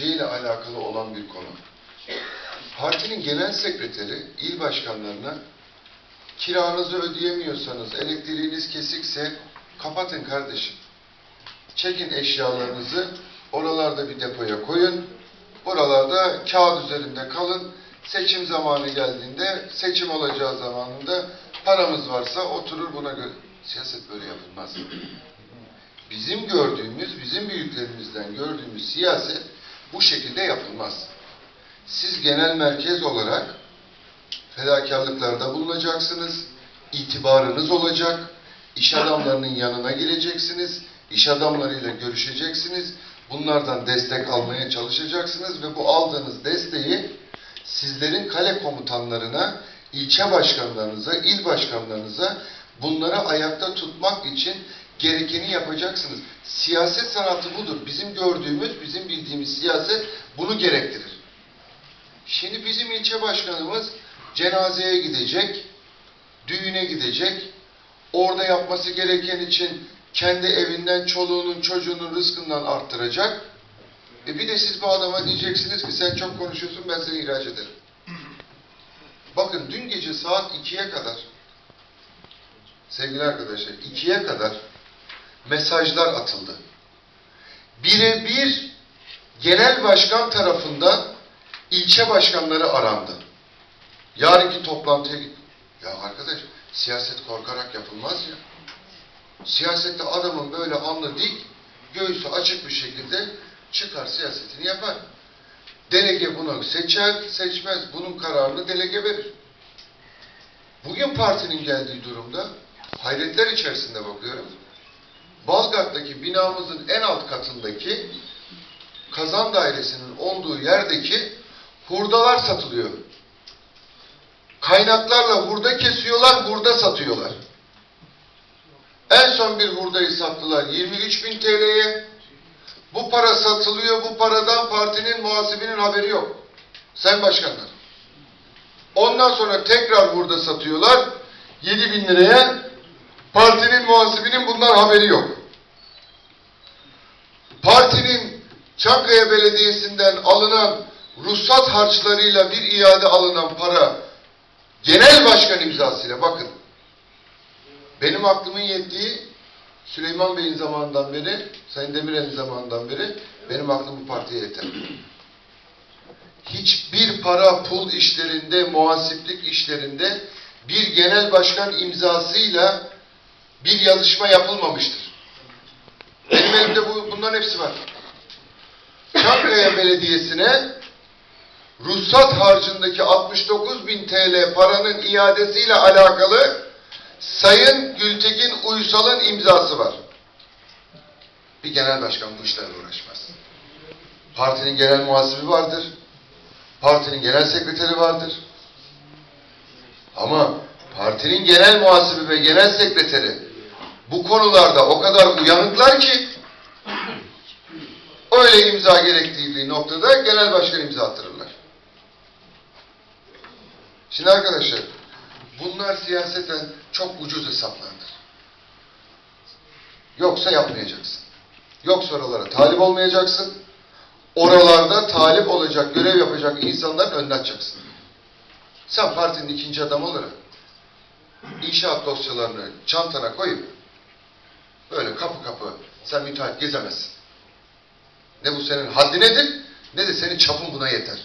geleceğiyle alakalı olan bir konu. Partinin genel sekreteri il başkanlarına kiranızı ödeyemiyorsanız, elektriğiniz kesikse kapatın kardeşim. Çekin eşyalarınızı, oralarda bir depoya koyun. Buralarda kağıt üzerinde kalın. Seçim zamanı geldiğinde, seçim olacağı zamanında paramız varsa oturur buna göre. Siyaset böyle yapılmaz. Bizim gördüğümüz, bizim büyüklerimizden gördüğümüz siyaset bu şekilde yapılmaz. Siz genel merkez olarak fedakarlıklarda bulunacaksınız, itibarınız olacak, iş adamlarının yanına gireceksiniz, iş adamlarıyla görüşeceksiniz, bunlardan destek almaya çalışacaksınız ve bu aldığınız desteği sizlerin kale komutanlarına, ilçe başkanlarınıza, il başkanlarınıza bunları ayakta tutmak için gerekeni yapacaksınız. Siyaset sanatı budur. Bizim gördüğümüz, bizim bildiğimiz siyaset bunu gerektirir. Şimdi bizim ilçe başkanımız cenazeye gidecek, düğüne gidecek, orada yapması gereken için kendi evinden çoluğunun çocuğunun rızkından arttıracak. E bir de siz bu adama diyeceksiniz ki sen çok konuşuyorsun ben seni ihraç ederim. Bakın dün gece saat 2'ye kadar sevgili arkadaşlar 2'ye kadar mesajlar atıldı. Birebir genel başkan tarafından ilçe başkanları arandı. Yarınki toplantıya git. Ya arkadaş siyaset korkarak yapılmaz ya. Siyasette adamın böyle alnı dik, göğsü açık bir şekilde çıkar siyasetini yapar. Delege bunu seçer, seçmez. Bunun kararını delege verir. Bugün partinin geldiği durumda hayretler içerisinde bakıyorum. Balgat'taki binamızın en alt katındaki kazan dairesinin olduğu yerdeki hurdalar satılıyor. Kaynaklarla hurda kesiyorlar, hurda satıyorlar. En son bir hurdayı sattılar 23 bin TL'ye. Bu para satılıyor, bu paradan partinin muhasebinin haberi yok. Sen başkanlar. Ondan sonra tekrar hurda satıyorlar 7 bin liraya. Partinin muhasebinin bundan haberi yok. Partinin Çankaya Belediyesi'nden alınan ruhsat harçlarıyla bir iade alınan para genel başkan imzasıyla bakın. Benim aklımın yettiği Süleyman Bey'in zamanından beri, Sayın Demirel'in zamanından beri benim aklım bu partiye yeter. Hiçbir para pul işlerinde, muhasiplik işlerinde bir genel başkan imzasıyla bir yazışma yapılmamıştır. Benim elimde bu, bunların hepsi var. Çankaya Belediyesi'ne ruhsat harcındaki 69 bin TL paranın iadesiyle alakalı Sayın Gültekin Uysal'ın imzası var. Bir genel başkan bu işlerle uğraşmaz. Partinin genel muhasibi vardır. Partinin genel sekreteri vardır. Ama partinin genel muhasibi ve genel sekreteri bu konularda o kadar uyanıklar ki öyle imza gerektiği noktada genel başkan imza attırırlar. Şimdi arkadaşlar bunlar siyaseten çok ucuz hesaplardır. Yoksa yapmayacaksın. Yoksa oralara talip olmayacaksın. Oralarda talip olacak, görev yapacak insanların önüne açacaksın. Sen partinin ikinci adamı olarak inşaat dosyalarını çantana koyup böyle kapı kapı sen müteahhit gezemezsin. Ne bu senin haddi nedir ne de senin çapın buna yeter.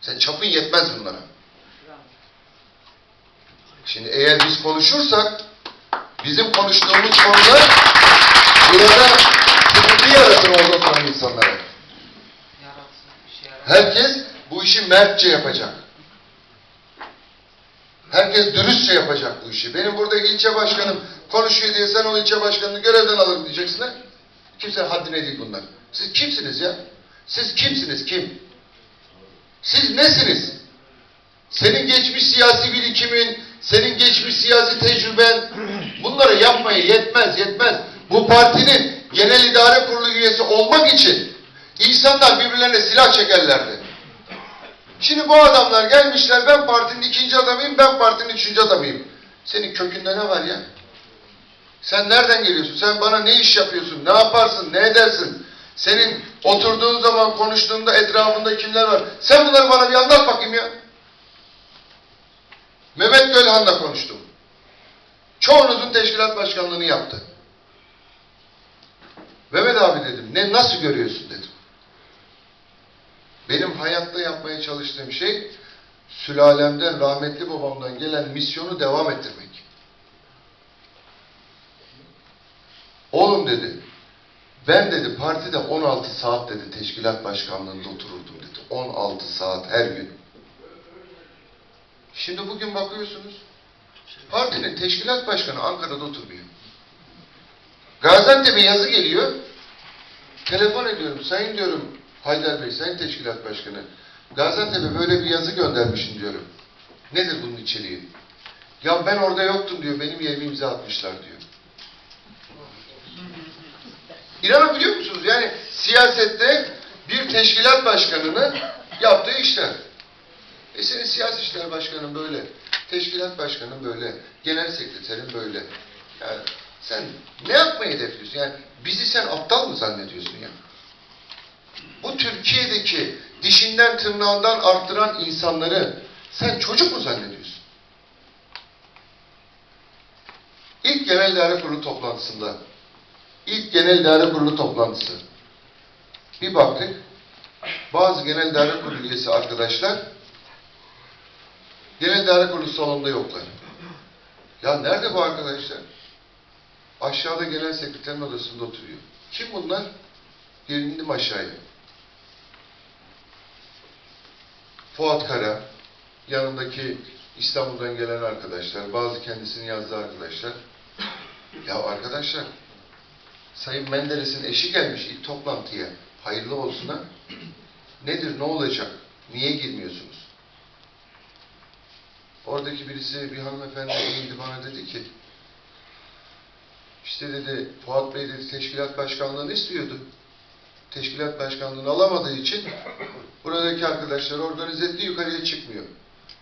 Sen çapın yetmez bunlara. Şimdi eğer biz konuşursak bizim konuştuğumuz konular burada sıkıntı yaratır orada insanlara. Herkes bu işi mertçe yapacak. Herkes dürüstçe yapacak bu işi. Benim burada ilçe başkanım konuşuyor diye sen o ilçe başkanını görevden alırım diyeceksin ha? Kimse haddine değil bunlar. Siz kimsiniz ya? Siz kimsiniz kim? Siz nesiniz? Senin geçmiş siyasi birikimin, senin geçmiş siyasi tecrüben bunları yapmaya yetmez, yetmez. Bu partinin genel idare kurulu üyesi olmak için insanlar birbirlerine silah çekerlerdi. Şimdi bu adamlar gelmişler ben partinin ikinci adamıyım, ben partinin üçüncü adamıyım. Senin kökünde ne var ya? Sen nereden geliyorsun? Sen bana ne iş yapıyorsun? Ne yaparsın? Ne edersin? Senin Oturduğun zaman konuştuğunda etrafında kimler var? Sen bunları bana bir anlat bakayım ya. Mehmet Gölhan'la konuştum. Çoğunuzun teşkilat başkanlığını yaptı. Mehmet abi dedim, ne nasıl görüyorsun dedim. Benim hayatta yapmaya çalıştığım şey, sülalemden, rahmetli babamdan gelen misyonu devam ettirmek. Oğlum dedi, ben dedi partide 16 saat dedi teşkilat başkanlığında otururdum dedi. 16 saat her gün. Şimdi bugün bakıyorsunuz, partinin teşkilat başkanı Ankara'da oturmuyor. Gaziantep'e yazı geliyor, telefon ediyorum, sayın diyorum Haydar Bey, sayın teşkilat başkanı, Gaziantep'e böyle bir yazı göndermişim diyorum. Nedir bunun içeriği? Ya ben orada yoktum diyor, benim yerime imza atmışlar diyor. İnanabiliyor musunuz? Yani siyasette bir teşkilat başkanının yaptığı işler. E senin siyasi işler başkanın böyle, teşkilat başkanın böyle, genel sekreterin böyle. Yani sen ne yapmayı hedefliyorsun? Yani bizi sen aptal mı zannediyorsun ya? Bu Türkiye'deki dişinden tırnağından arttıran insanları sen çocuk mu zannediyorsun? İlk genel idare kurulu toplantısında İlk genel idare kurulu toplantısı. Bir baktık, bazı genel idare kurulu üyesi arkadaşlar genel idare kurulu salonunda yoklar. Ya nerede bu arkadaşlar? Aşağıda genel sekreterin odasında oturuyor. Kim bunlar? Gelindim aşağıya. Fuat Kara, yanındaki İstanbul'dan gelen arkadaşlar, bazı kendisini yazdığı arkadaşlar. Ya arkadaşlar, Sayın Menderes'in eşi gelmiş ilk toplantıya. Hayırlı olsun ha. Nedir, ne olacak? Niye girmiyorsunuz? Oradaki birisi, bir hanımefendi eğildi bana dedi ki, işte dedi, Fuat Bey dedi, teşkilat başkanlığını istiyordu. Teşkilat başkanlığını alamadığı için buradaki arkadaşlar organize etti, yukarıya çıkmıyor.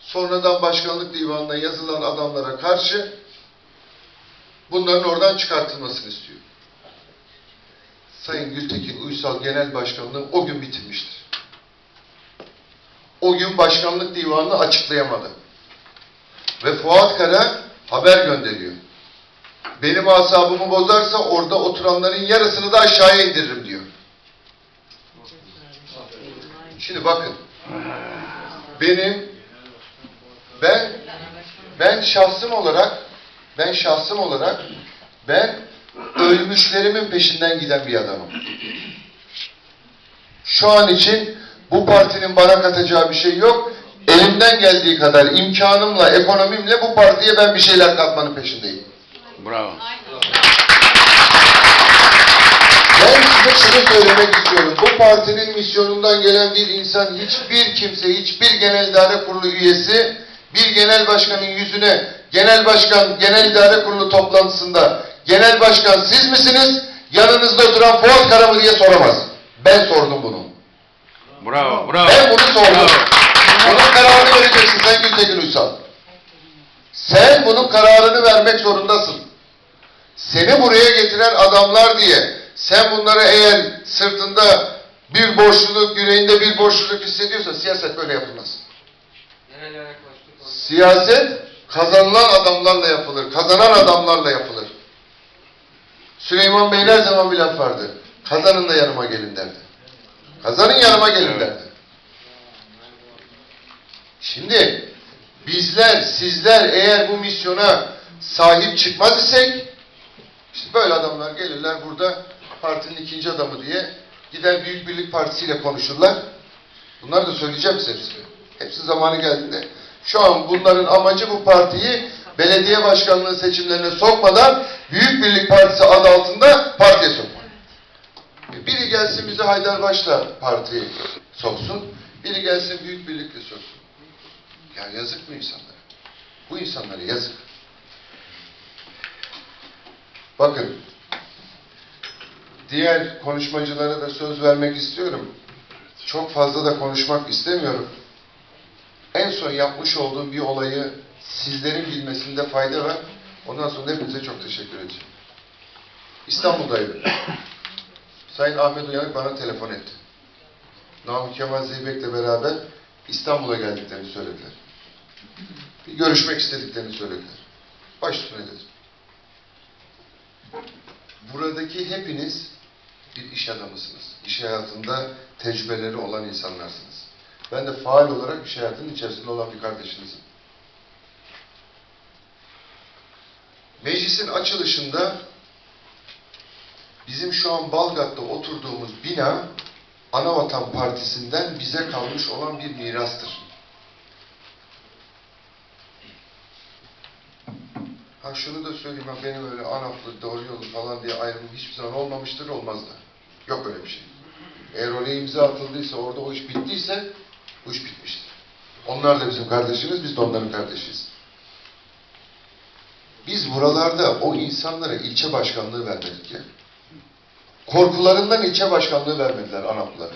Sonradan başkanlık divanına yazılan adamlara karşı bunların oradan çıkartılmasını istiyor. Sayın Gültekin Uysal Genel Başkanlığı o gün bitirmiştir. O gün başkanlık divanını açıklayamadı. Ve Fuat Kara haber gönderiyor. Benim asabımı bozarsa orada oturanların yarısını da aşağıya indiririm diyor. Şimdi bakın. Benim ben ben şahsım olarak ben şahsım olarak ben ölmüşlerimin peşinden giden bir adamım. Şu an için bu partinin bana katacağı bir şey yok. Elimden geldiği kadar imkanımla, ekonomimle bu partiye ben bir şeyler katmanın peşindeyim. Bravo. Ben size şunu söylemek istiyorum. Bu partinin misyonundan gelen bir insan hiçbir kimse, hiçbir genel idare kurulu üyesi bir genel başkanın yüzüne genel başkan, genel idare kurulu toplantısında genel başkan siz misiniz? Yanınızda oturan Fuat Kara mı diye soramaz. Ben sordum bunu. Bravo. Bravo. Ben bunu sordum. Bravo. Bunun kararını vereceksin sen Gültekin Uysal. Sen bunun kararını vermek zorundasın. Seni buraya getiren adamlar diye sen bunları eğer sırtında bir borçluluk, yüreğinde bir borçluluk hissediyorsan siyaset böyle yapılmaz. Siyaset kazanılan adamlarla yapılır. Kazanan adamlarla yapılır. Süleyman Bey'in her zaman bir laf vardı. Kazanın da yanıma gelin derdi. Kazanın yanıma gelin derdi. Şimdi bizler, sizler eğer bu misyona sahip çıkmaz isek işte böyle adamlar gelirler burada partinin ikinci adamı diye gider Büyük Birlik Partisi ile konuşurlar. Bunları da söyleyeceğim size hepsini. Hepsi zamanı geldiğinde. Şu an bunların amacı bu partiyi belediye başkanlığı seçimlerine sokmadan Büyük Birlik Partisi adı altında partiye sokmak. Biri gelsin bizi Haydarbaş'la partiye soksun. Biri gelsin Büyük Birlik'le soksun. Ya yazık mı insanlara? Bu insanlara yazık. Bakın, diğer konuşmacılara da söz vermek istiyorum. Çok fazla da konuşmak istemiyorum. En son yapmış olduğum bir olayı sizlerin bilmesinde fayda var. Ondan sonra hepinize çok teşekkür edeceğim. İstanbul'daydım. Sayın Ahmet Uyanık bana telefon etti. Namık Kemal Zeybek'le beraber İstanbul'a geldiklerini söylediler. Bir görüşmek istediklerini söylediler. Baş üstüne dedim. Buradaki hepiniz bir iş adamısınız. İş hayatında tecrübeleri olan insanlarsınız. Ben de faal olarak iş hayatının içerisinde olan bir kardeşinizim. Meclisin açılışında bizim şu an Balgat'ta oturduğumuz bina Anavatan Partisi'nden bize kalmış olan bir mirastır. Ha şunu da söyleyeyim ben benim öyle Anaplı, doğru yolu falan diye ayrımım hiçbir zaman olmamıştır, olmaz da. Yok öyle bir şey. Eğer oraya imza atıldıysa, orada o iş bittiyse bu iş bitmiştir. Onlar da bizim kardeşimiz, biz de onların kardeşiyiz. Biz buralarda o insanlara ilçe başkanlığı vermedik ya. Korkularından ilçe başkanlığı vermediler Anaplılara.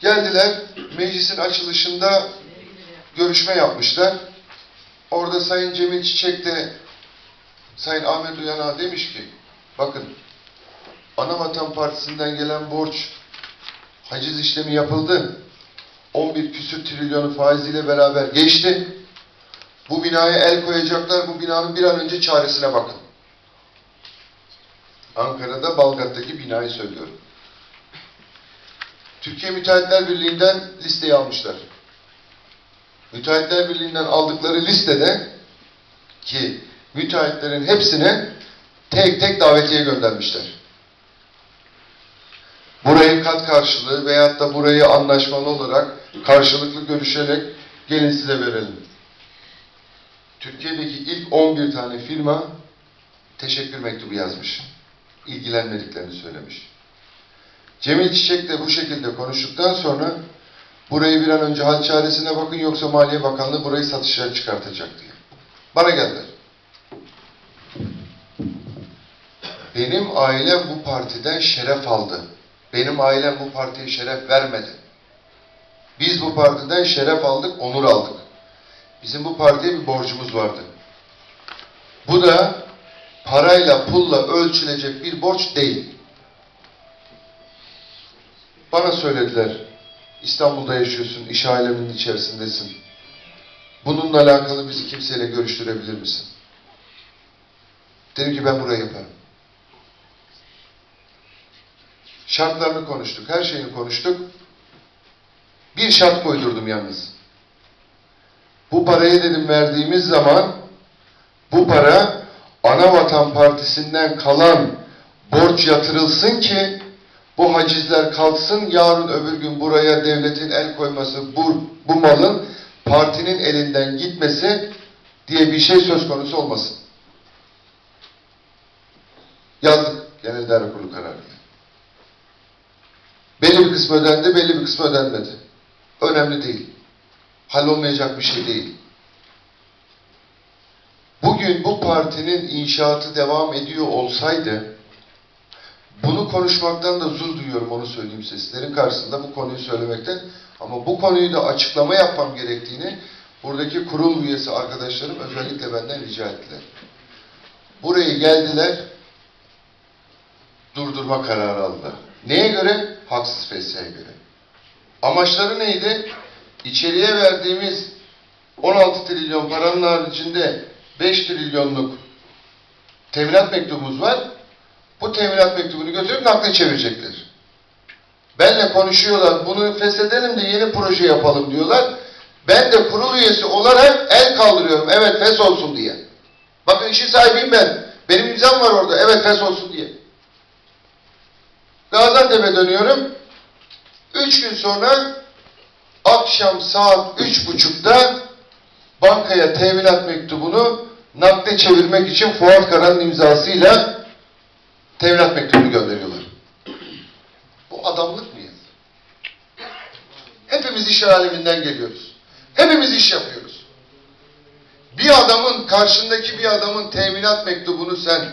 Geldiler, meclisin açılışında görüşme yapmışlar. Orada Sayın Cemil Çiçek de Sayın Ahmet Uyan'a demiş ki bakın Anavatan Partisi'nden gelen borç haciz işlemi yapıldı. 11 küsür trilyonu faiziyle beraber geçti. Bu binaya el koyacaklar. Bu binanın bir an önce çaresine bakın. Ankara'da Balgat'taki binayı söylüyorum. Türkiye Müteahhitler Birliği'nden listeyi almışlar. Müteahhitler Birliği'nden aldıkları listede ki müteahhitlerin hepsine tek tek davetiye göndermişler. Burayı kat karşılığı veyahut da burayı anlaşmalı olarak karşılıklı görüşerek gelin size verelim. Türkiye'deki ilk 11 tane firma teşekkür mektubu yazmış. İlgilenmediklerini söylemiş. Cemil Çiçek de bu şekilde konuştuktan sonra burayı bir an önce hal çaresine bakın yoksa Maliye Bakanlığı burayı satışa çıkartacak diye. Bana geldiler. Benim ailem bu partiden şeref aldı. Benim ailem bu partiye şeref vermedi. Biz bu partiden şeref aldık, onur aldık. Bizim bu partiye bir borcumuz vardı. Bu da parayla, pulla ölçülecek bir borç değil. Bana söylediler, İstanbul'da yaşıyorsun, iş aleminin içerisindesin. Bununla alakalı bizi kimseyle görüştürebilir misin? Dedim ki ben burayı yaparım. Şartlarını konuştuk, her şeyini konuştuk. Bir şart koydurdum yalnız. Bu parayı dedim verdiğimiz zaman bu para Anavatan Partisi'nden kalan borç yatırılsın ki bu hacizler kalksın, yarın öbür gün buraya devletin el koyması, bu, bu malın partinin elinden gitmesi diye bir şey söz konusu olmasın. Yazdık Genel İdare Kurulu kararıyla. Belli bir kısmı ödendi, belli bir kısmı ödenmedi. Önemli değil. Hallolmayacak bir şey değil. Bugün bu partinin inşaatı devam ediyor olsaydı, bunu konuşmaktan da zul duyuyorum onu söyleyeyim size. Sizlerin karşısında bu konuyu söylemekten. Ama bu konuyu da açıklama yapmam gerektiğini buradaki kurul üyesi arkadaşlarım özellikle benden rica ettiler. Buraya geldiler, durdurma kararı aldılar. Neye göre? Haksız fesaya göre. Amaçları neydi? İçeriye verdiğimiz 16 trilyon paranın haricinde 5 trilyonluk teminat mektubumuz var. Bu teminat mektubunu götürüp nakle çevirecekler. Benle konuşuyorlar, bunu feshedelim de yeni proje yapalım diyorlar. Ben de kurul üyesi olarak el kaldırıyorum, evet fes olsun diye. Bakın işin sahibiyim ben. Benim imzam var orada, evet fes olsun diye. Gaziantep'e dönüyorum. Üç gün sonra akşam saat üç buçukta bankaya teminat mektubunu nakde çevirmek için Fuat Kara'nın imzasıyla teminat mektubunu gönderiyorlar. Bu adamlık mı ya? Hepimiz iş aleminden geliyoruz. Hepimiz iş yapıyoruz. Bir adamın, karşındaki bir adamın teminat mektubunu sen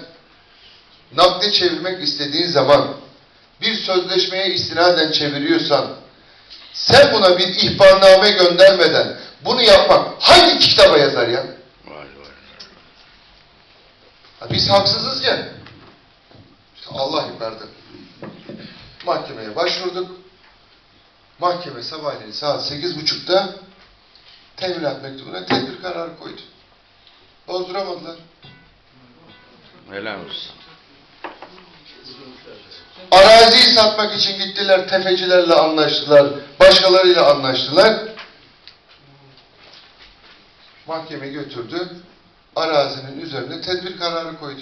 nakde çevirmek istediğin zaman bir sözleşmeye istinaden çeviriyorsan sen buna bir ihbarname göndermeden bunu yapmak hangi kitaba yazar ya? Ha, Biz haksızız ya. Allah yukarıda. Mahkemeye başvurduk. Mahkeme sabahleyin saat sekiz buçukta teminat mektubuna tedbir kararı koydu. Bozduramadılar. Helal olsun. Araziyi satmak için gittiler, tefecilerle anlaştılar, başkalarıyla anlaştılar. Mahkeme götürdü, arazinin üzerine tedbir kararı koydu.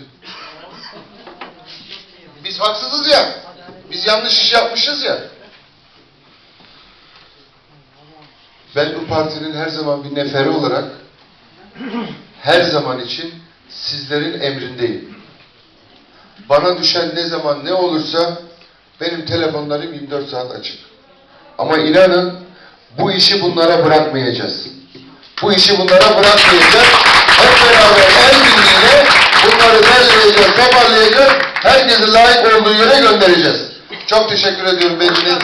Biz haksızız ya, biz yanlış iş yapmışız ya. Ben bu partinin her zaman bir neferi olarak, her zaman için sizlerin emrindeyim. Bana düşen ne zaman ne olursa benim telefonlarım 24 saat açık. Ama inanın bu işi bunlara bırakmayacağız. Bu işi bunlara bırakmayacağız. Hep beraber el birliğiyle bunları derleyeceğiz, toparlayacağız. Herkesi layık olduğu yere göndereceğiz. Çok teşekkür ediyorum benim için.